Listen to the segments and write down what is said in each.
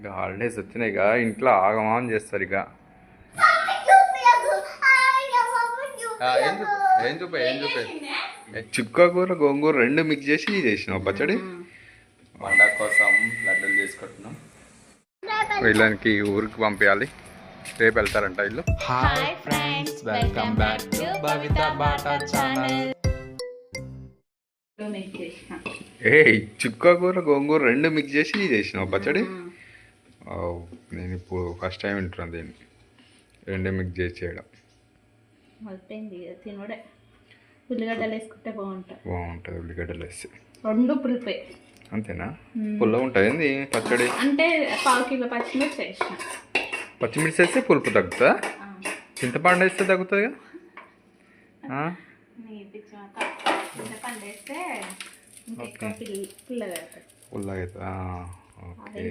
ఇంకా హాలిడేస్ వచ్చినాయి ఇక ఇంట్లో ఆగమాన్ చేస్తారు ఇక. ఏం చూప ఏం చూప? చుక్క కూర గోంగూర రెండు మిక్స్ చేసి చేసినావు పచ్చడి. వంట కోసం లడ్డూలు చేసుకుంటున్నాం వీళ్ళకి ఊరికి పంపించాలి రేపు వెళ్తారంట ఇల్లు hi friends welcome back to Bhavitha Bata channel ఏ చుక్క కూర గోంగూర రెండు మిక్స్ చేసి చేసినావు పచ్చడి. నేను ఇప్పుడు ఫస్ట్ టైం వింటున్నాను దీన్ని. రెండు మిక్స్ చేసి చేయడం. అయిపోయింది తినుడే. ఉల్లిగడ్డలు వేసుకుంటే బాగుంటుంది. బాగుంటుంది ఉల్లిగడ్డలు వేసి. రెండు పులిపే. అంతేనా? పుల్ల ఉంటుంది ఏంది? పచ్చడి? అంటే పావు కిలో పచ్చిమిర్చి వేసిన. పచ్చిమిర్చి వేస్తే పులుపు తగ్గుతుందా చింతపండు వేస్తే తగ్గుతుందిగా? నీటికి చింతపండు వేస్తే పుల్లగా అవుతుంది ఓకే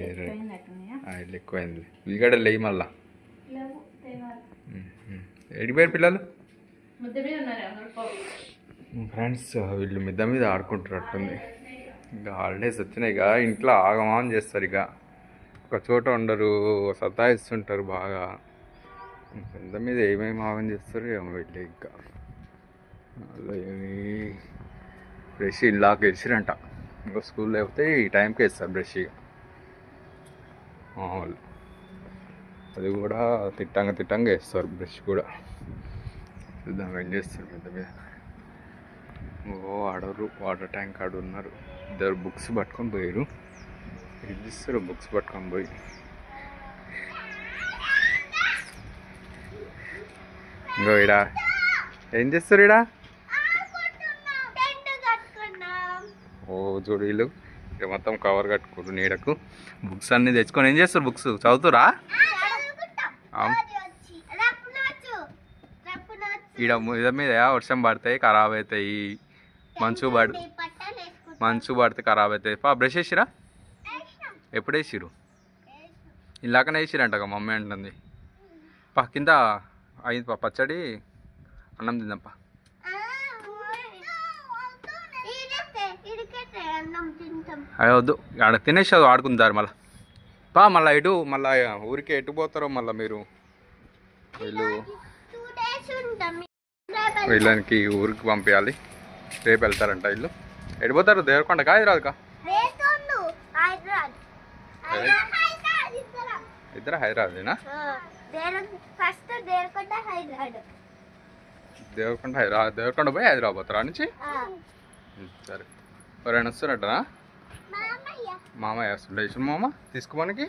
ఆయిల్ ఎక్కువైంది. ఉల్లిగడ్డలు వేయి మళ్ళా. ఎడిపోయారు పిల్లలు? ఫ్రెండ్స్ వీళ్ళు మిద్ద మీద ఆడుకుంటున్నట్టుంది. ఇంకా హాలిడేస్ వచ్చినాయి ఇక ఇంట్లో ఆగమాన్ చేస్తారు ఇక. ఒక చోట ఉండరు సతాయిస్తుంటారు బాగా. మిద్ద మీద ఏమేమి ఆగం చేస్తారు ఏమో వీళ్ళు ఇంకా. బ్రష్ ఇలాగ వేసిరంట ఇంకా స్కూల్లో లేకపోతే ఈ టైంకి వేస్తారు బ్రష్ ఇక. మామూలు అది కూడా తిట్టంగా తిట్టంగా వేస్తారు బ్రష్ కూడా. చూద్దాం ఏం చేస్తారు మిద్ద మీద. ఓ ఆడరు వాటర్ ట్యాంక్ ఆడు ఉన్నారు. ఇద్దరు బుక్స్ పట్టుకొని పోయారు ఏం చేస్తారు బుక్స్ పట్టుకొని పోయి? ఇంకో ఇడా ఏం చేస్తారు ఇడా ఓ చూడు వీళ్ళు. ఇక మొత్తం కవర్ కట్టుకోరు నీడకు. బుక్స్ అన్నీ తెచ్చుకొని ఏం చేస్తారు బుక్స్ చదువుతురా? ఈడ మీద మీద వర్షం పడతాయి ఖరాబ్ అవుతాయి. మంచు పడు మంచు పడితే ఖరాబ్ అవుతాయి. పా బ్రష్ వేసిరా? ఎప్పుడు వేసిరు ఇలాకనే వేసిరంట మమ్మీ అంటుంది. పా కింద అయింది పా పచ్చడి. అన్నం తిందాంపా అయ్యో వద్దు ఆడ తినేసి అది ఆడుకుందారు మళ్ళీ. పా మళ్ళీ ఇటు మళ్ళీ ఊరికి ఎటు పోతారో మళ్ళీ మీరు. వీళ్ళు వీళ్ళకి ఊరికి పంపించాలి రేపు వెళ్తారంట ఇల్లు ఎడిపోతారు దేవరకొండకా హైదరాబాద్కా ఇద్దరు హైదరాబాదేనా? దేవరకొండ హైదరాబాద్. దేవరకొండ పోయి హైదరాబాద్ పోతారా నుంచి? సరే. ఎవరైనా వస్తారటనా మామయ్య. వస్తుండే ఇష్టం మామ తీసుకోమనికి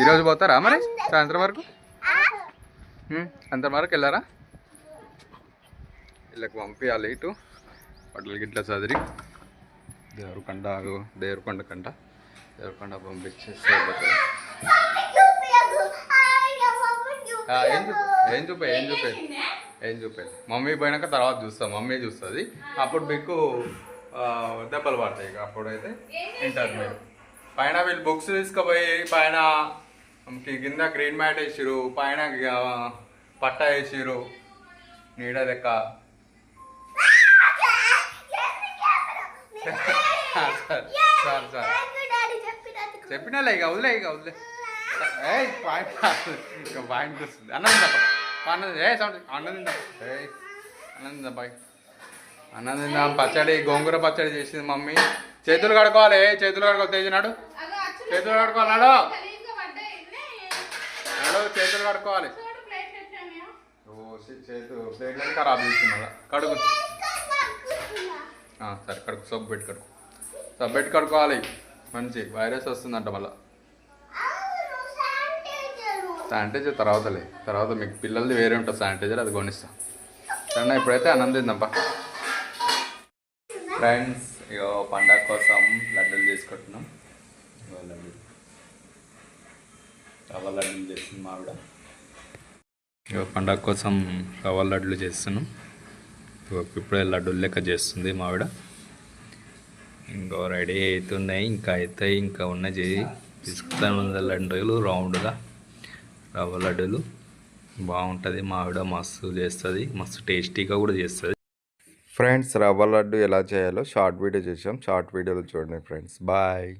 ఈరోజు పోతారా మరి? సాయంత్రం వరకు? సాయంత్రం వరకు వెళ్ళారా? వీళ్ళకి పంపించాలి ఇటు. బట్టలు గిట్ల చదిరి. దేవరకొండ దేవరకొండ కంట. దేవరకొండ పంపించేసి ఆ, ఏం చూపే ఏం చూపే ఏం చూపే? ఏం చూపేది మమ్మీ పోయినాక తర్వాత చూస్తాం. మమ్మీ చూస్తుంది. అప్పుడు మీకు దెబ్బలు పడతాయి ఇక. అప్పుడైతే వింటారు మీరు పైన వీళ్ళు బుక్స్ తీసుకుపోయి పైన కింద గ్రీన్ మ్యాట్ వేసిరు పైన పట్ట వేసిరు నీడ లెక్క. Sir sir. సార్ చెప్పినాలే ఇక వదిలే ఇక వదిలే. ఏ పాయింట్ పాయింట్ వస్తుంది. అన్నది తప్ప అన్నది ఏ సౌండ్ అన్నది ఏ. బాయ్. పచ్చడి గోంగూర పచ్చడి చేసింది మమ్మీ. చేతులు కడుకోవాలి ఏ చేతులు కడుకో తేజినాడు చేతులు కడుకోవాలి నాడు. నాడు చేతులు కడుకోవాలి చేతు ప్లేట్లని ఖరాబ్ చేస్తున్నా కడుగు. ఆ, సరే కడుకు సబ్బు పెట్టి కడుకు సబ్బు పెట్టి కడుకోవాలి మంచి వైరస్ వస్తుందంట మళ్ళీ. శానిటైజర్ తర్వాతలే. తర్వాత మీకు పిల్లలది వేరే ఉంటుంది శానిటైజర్ అది కొనిస్తాం. సరే ఇప్పుడైతే ఆనందిందమ్మా ఫ్రెండ్స్ ఇగో పండగ కోసం లడ్డూలు చేసుకుంటున్నాం లడ్డు రవ్వ లడ్డూలు చేస్తుంది మావిడ ఇగో పండగ కోసం రవ్వ లడ్డూలు చేస్తున్నాం. ఇప్పుడే లడ్డూలు లెక్క చేస్తుంది మావిడ ఇంకో రెడీ అవుతున్నాయి ఇంకా అవుతాయి ఇంకా ఉన్నాయి. చేయి తీసుకుతాను రోజులు రౌండ్గా. రవ్వ లడ్డూలు. బాగుంటుంది మావిడ మస్తు చేస్తుంది మస్తు టేస్టీగా కూడా చేస్తుంది. ఫ్రెండ్స్ రవ్వ లడ్డు ఎలా చేయాలో షార్ట్ వీడియో చేసాం షార్ట్ వీడియోలో చూడండి ఫ్రెండ్స్. బాయ్.